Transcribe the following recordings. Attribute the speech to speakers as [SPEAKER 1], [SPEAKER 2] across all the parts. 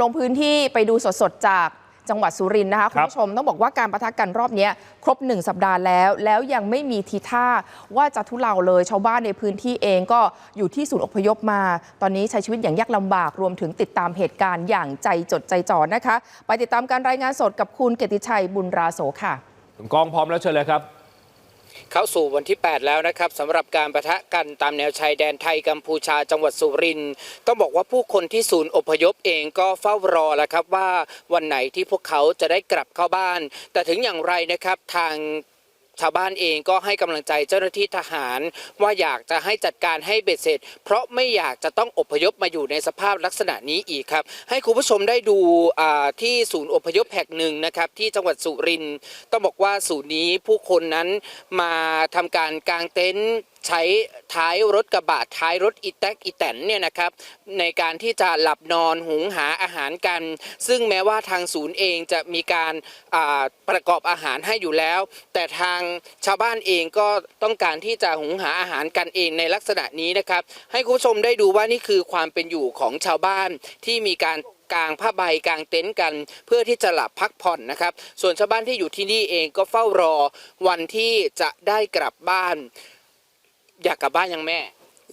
[SPEAKER 1] ลงพื้นที่ไปดูสดๆจากจังหวัดสุรินทร์นะคะ
[SPEAKER 2] ค
[SPEAKER 1] คุ
[SPEAKER 2] รั
[SPEAKER 1] ณ
[SPEAKER 2] บ
[SPEAKER 1] ผู้ชมต้องบอกว่าการประทะกันรอบเนี้ยครบ 1 สัปดาห์แล้ว แล้วยังไม่มีทีท่าว่าจะทุเลาเลยชาวบ้านในพื้นที่เองก็อยู่ที่ศูนย์อพยพมา ตอนนี้ใช้ชีวิตอย่างยากลำบากรวมถึงติดตามเหตุการณ์อย่างใจจดใจจ่อนะคะ ไปติดตามการรายงานสดกับคุณเกยรติชัยบุญราโสค่ะ
[SPEAKER 2] กองพร้อมแล้วเชิญเลยครับ
[SPEAKER 3] เข้าสู่วันที่ 8 แล้วนะครับสำหรับการประทะกันตามแนวชายแดนไทยกัมพูชาจังหวัดสุรินทร์ต้องบอกว่าผู้คนที่ศูนย์อพยพเองก็เฝ้ารอแล้วครับว่าวันไหนที่พวกเขาจะได้กลับเข้าบ้าน แต่ถึงอย่างไรนะครับทาง ชาวบ้านเองก็ให้กำลังใจเจ้าหน้าที่ทหาร ว่าอยากจะให้จัดการให้เบ็ดเสร็จ เพราะไม่อยากจะต้องอพยพมาอยู่ในสภาพลักษณะนี้อีกครับ ให้คุณผู้ชมได้ดูที่ศูนย์อพยพแห่งหนึ่งนะครับที่จังหวัดสุรินทร์ต้องบอกว่าศูนย์นี้ผู้คนนั้นมาทำการกางเต็นท์ใช้ท้ายรถกระบะท้ายรถอีแท็กอีแตนเนี่ยนะครับในการที่จะหลับนอนหุงหาอาหารกัน ซึ่งแม้ว่าทางศูนย์เองจะมีการาประกอบอาหารให้อยู่แล้ว แต่ทางชาวบ้านเองก็ต้องการที่จะหุงหาอาหารกันเองในลักษณะนี้นะครับให้คุณผู้ชมได้ดูว่านี่คือความเป็นอยู่ของชาวบ้านที่มีการกางผ้าใบกางเต็นท์กัน เพื่อที่จะหลับพักผ่อนนะครับ ส่วนชาวบ้านที่อยู่ที่นี่เองก็เฝ้ารอวันที่จะได้กลับบ้าน อยากกลับบ้านยังแม่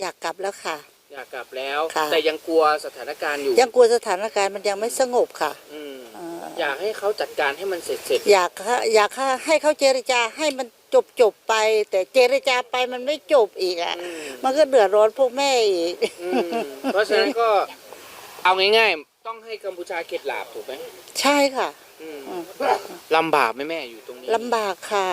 [SPEAKER 4] อยากกลับแล้วค่ะ
[SPEAKER 3] อยากกลับแล้ว
[SPEAKER 4] ค่ะ
[SPEAKER 3] แต่ยังกลัวสถานการณ์อยู่
[SPEAKER 4] ยังกลัวสถานการณ์มันยังไม่สงบค่ะ
[SPEAKER 3] อืม
[SPEAKER 4] เอ่อ
[SPEAKER 3] อยากให้เขาจัดการให้มันเสร็จเสร็จ
[SPEAKER 4] อยากให้อยากให้เขาเจรจาให้มันจบจบไป แต่เจรจาไปมันไม่จบอีกอะ
[SPEAKER 3] อืม
[SPEAKER 4] มันก็เดือดร้อนพวกแม่อีก
[SPEAKER 3] อืมเพราะฉะนั้นก็เอาง่ายๆต้องให้กัมพูชาเข็ดหลาบถูกไหม
[SPEAKER 4] ใช่ค่ะ
[SPEAKER 3] อืม
[SPEAKER 4] อืม
[SPEAKER 3] ลำบากไหมแม่อยู่ตรงนี้
[SPEAKER 4] ลำบากค่ะ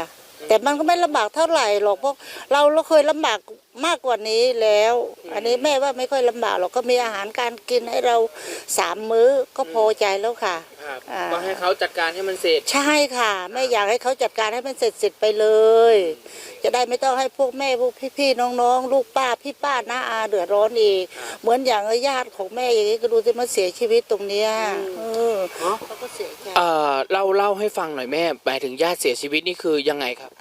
[SPEAKER 4] แต่มันก็ไม่ลำบากเท่าไหร่หรอกเพราะเราเราเคยลำบากมากกว่านี้แล้ว อันนี้แม่ว่าไม่ค่อยลำบากหรอกก็มีอาหารการกินให้เราสามมื้อก็พอใจแล้วค่ะ
[SPEAKER 3] ครับ
[SPEAKER 4] อ่า
[SPEAKER 3] ก็ให้เขาจัดการให้มันเสร็จ
[SPEAKER 4] ใช่ค่ะแม่อยากให้เขาจัดการให้มันเสร็จเสร็จไปเลย จะได้ไม่ต้องให้พวกแม่พวกพี่ๆน้องๆ ลูกป้าพี่ป้าน้าอาเดือดร้อนอีก
[SPEAKER 3] ครับ
[SPEAKER 4] เหมือนอย่างญาติของแม่อย่างนี้ก็ดูที่มันเสียชีวิตตรงเนี้ยเออ
[SPEAKER 3] เนาะ
[SPEAKER 4] เขาก็เสียใจ
[SPEAKER 3] เอ่อเล่าเล่าให้ฟังหน่อยแม่หมายถึงญาติเสียชีวิตนี่คือยังไงครับ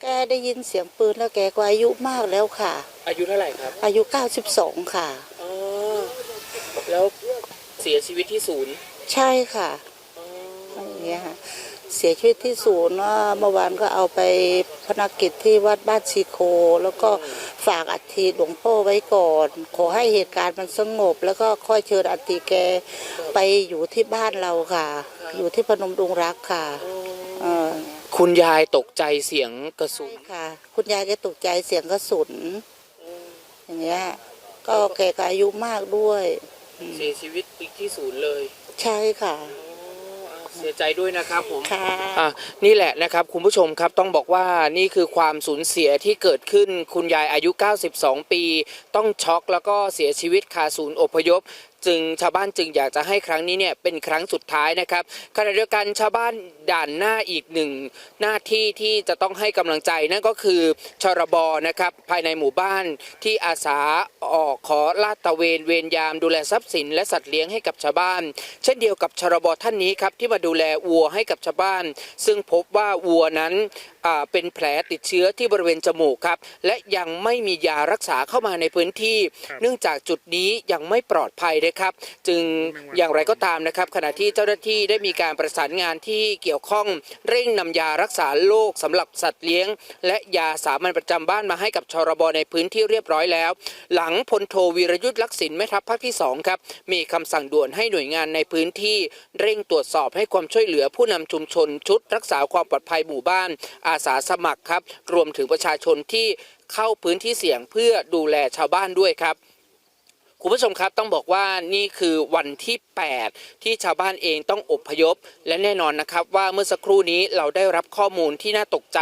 [SPEAKER 4] แกได้ยินเสียงปืนแล้วแกก็อายุมากแล้วค่ะ
[SPEAKER 3] อายุเท่าไหร่ครับ
[SPEAKER 4] อายุ 92 ค่ะ
[SPEAKER 3] อ๋อแล้วเสียชีวิตที่ศูนย์
[SPEAKER 4] ใช่ค่ะ
[SPEAKER 3] อ๋อ
[SPEAKER 4] อย่างเงี้ยค่ะเสียชีวิตที่ศูนย์ว่าเมื่อวานก็เอาไปพนักกิจที่วัดบ้านชีโค แล้วก็ฝากอัฐิหลวงพ่อไว้ก่อน ขอให้เหตุการณ์มันสงบ แล้วก็ค่อยเชิญอัฐิแกไปอยู่ที่บ้านเราค่ะ อยู่ที่พนมดงรักค่ะเออ
[SPEAKER 3] คุณยายตกใจเสียงกระสุ
[SPEAKER 4] ใช่
[SPEAKER 3] น
[SPEAKER 4] ค่ะ คุณยายแกตกใจเสียงกระสุนอย่างเงี้ยก็แกก็อายุมากด้วย
[SPEAKER 3] เสียชีวิตอีกที่ศูนย์เลย
[SPEAKER 4] ใช่ค่ะ
[SPEAKER 3] อ๋ออะ เสียใจด้วยนะครับผม
[SPEAKER 4] ค่ะ
[SPEAKER 3] อะนี่แหละนะครับคุณผู้ชมครับต้องบอกว่านี่คือความสูญเสียที่เกิดขึ้นคุณยายอายุ 92 ปี ต้องช็อกแล้วก็เสียชีวิตคาศูนย์อพยพ จึงชาวบ้านจึงอยากจะให้ครั้งนี้เนี่ยเป็นครั้งสุดท้ายนะครับขณะเดียวกันชาวบ้านด่านหน้าอีกหนึ่งหน้าที่ที่จะต้องให้กำลังใจนั่นก็คือชรบนะครับภายในหมู่บ้านที่อาสาออกขอลาดตระเวนเวรยามดูแลทรัพย์สิน และสัตว์เลี้ยงให้กับชาวบ้าน เช่นเดียวกับชรบท่านนี้ครับที่มาดูแลวัวให้กับชาวบ้าน ซึ่งพบว่าวัวนั้นเป็นแผลติดเชื้อที่บริเวณจมูกครับ และยังไม่มียารักษาเข้ามาในพื้นที่ เนื่องจากจุดนี้ยังไม่ปลอดภัยนะครับ จึงอย่างไรก็ตามนะครับ ขณะที่เจ้าหน้าที่ได้มีการประสานงานที่เกี่ยวข้องเร่งนำยารักษาโรคสำหรับสัตว์เลี้ยง และยาสามัญประจำบ้านมาให้กับชรบในพื้นที่เรียบร้อยแล้ว หลังพลโทวีรยุทธ์ลักษิณแม่ทัพภาคที่2ครับมีคำสั่งด่วนให้หน่วยงานในพื้นที่ เร่งตรวจสอบให้ความช่วยเหลือผู้นำชุมชนชุดรักษาความปลอดภัยหมู่บ้านอาสาสมัครครับ รวมถึงประชาชนที่เข้าพื้นที่เสี่ยงเพื่อดูแลชาวบ้านด้วยครับ คุณผู้ชมครับต้องบอกว่านี่คือวันที่ 8 ที่ชาวบ้านเองต้องอพยพ และแน่นอนนะครับว่าเมื่อสักครู่นี้เราได้รับข้อมูลที่น่าตกใจ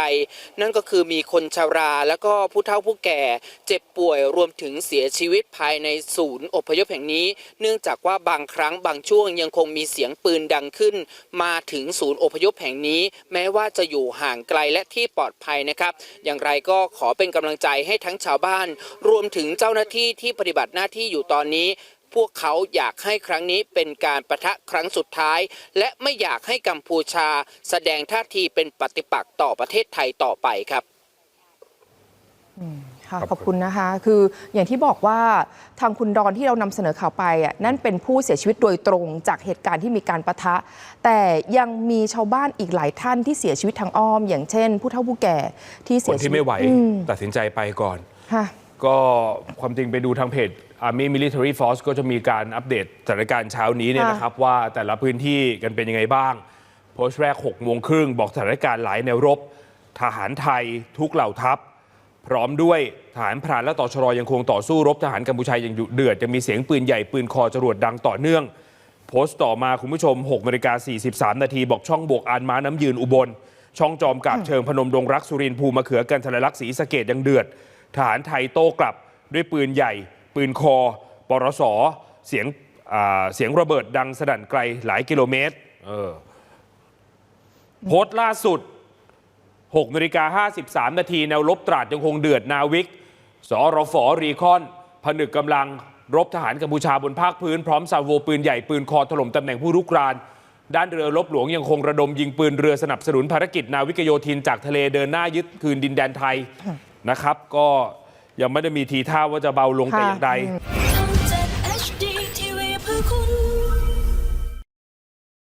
[SPEAKER 3] นั่นก็คือมีคนชรา แล้วก็ผู้เฒ่าผู้แก่ เจ็บป่วยรวมถึงเสียชีวิตภายในศูนย์อพยพแห่งนี้ เนื่องจากว่าบางครั้งบางช่วงยังคงมีเสียงปืนดังขึ้น มาถึงศูนย์อพยพแห่งนี้ แม้ว่าจะอยู่ห่างไกลและที่ปลอดภัยนะครับอย่างไรก็ขอเป็นกำลังใจให้ทั้งชาวบ้าน รวมถึงเจ้าหน้าที่ที่ปฏิบัติหน้าที่อยู่ตอนนี้พวกเขาอยากให้ครั้งนี้เป็นการประทะครั้งสุดท้าย และไม่อยากให้กัมพูชาแสดงท่าทีเป็นปฏิปักษ์ต่อประเทศไทยต่อไปครับ
[SPEAKER 1] อืมค่ะขอบคุณนะคะ คืออย่างที่บอกว่าทางคุณดอนที่เรานำเสนอข่าวไปอะนั่นเป็นผู้เสียชีวิตโดยตรงจากเหตุการณ์ที่มีการประทะ แต่ยังมีชาวบ้านอีกหลายท่านที่เสียชีวิตทางอ้อม อย่างเช่น ผู้เฒ่าผู้แก่ที่
[SPEAKER 2] ค
[SPEAKER 1] เสีย
[SPEAKER 2] น
[SPEAKER 1] ชีวิต
[SPEAKER 2] ที่ไม่ไหว
[SPEAKER 1] อืม
[SPEAKER 2] ตัดสินใจไปก่อน
[SPEAKER 1] ค่ะ
[SPEAKER 2] ก็ความจริงไปดูทางเพจ Army Military Force ก็จะมีการอัปเดตสถานการณ์เช้านี้เนี่ย
[SPEAKER 1] ค่ะ
[SPEAKER 2] นะครับ ว่าแต่ละพื้นที่กันเป็นยังไงบ้าง โพสต์แรก6โมงครึ่งบอกสถานการณ์หลายแนวรบ ทหารไทยทุกเหล่าทัพ พร้อมด้วยทหารพรานและต่อชรยังคงต่อสู้รบทหารกัมพูชาอย่างดุเดือดจะมีเสียงปืนใหญ่ปืนคอจรวดดังต่อเนื่อง โพสต์ต่อมาคุณผู้ชม6นาฬิกา43 นาทีบอกช่องบวกอานม้าน้ำยืนอุบล ช่องจอมกาบเชิงพนมดงรักสุรินทร์ภูมะเขือกันทรลักษณ์ศรีสะเกดยังเดือด ทหารไทยโต้กลับด้วยปืนใหญ่ ปืนคอ ปรสเสียงเสียงระเบิดดังสนั่นไกลหลายกิโลเมตรเออโพสต์ล่าสุด6นาฬิกา53 นาทีแนวรบตราดยังคงเดือดนาวิก สรฝรีคอน ผนึกกำลังรบทหารกัมพูชาบนภาคพื้น พร้อมซาโวปืนใหญ่ปืนคอถล่มตำแหน่งผู้รุกราน ด้านเรือรบหลวงยังคงระดมยิงปืนเรือสนับสนุนภารกิจนาวิกโยธินจากทะเลเดินหน้ายึดคืนดินแดนไทย นะครับ ก็ยังไม่ได้มีทีท่าว่าจะเบาลงแต่อย่างใด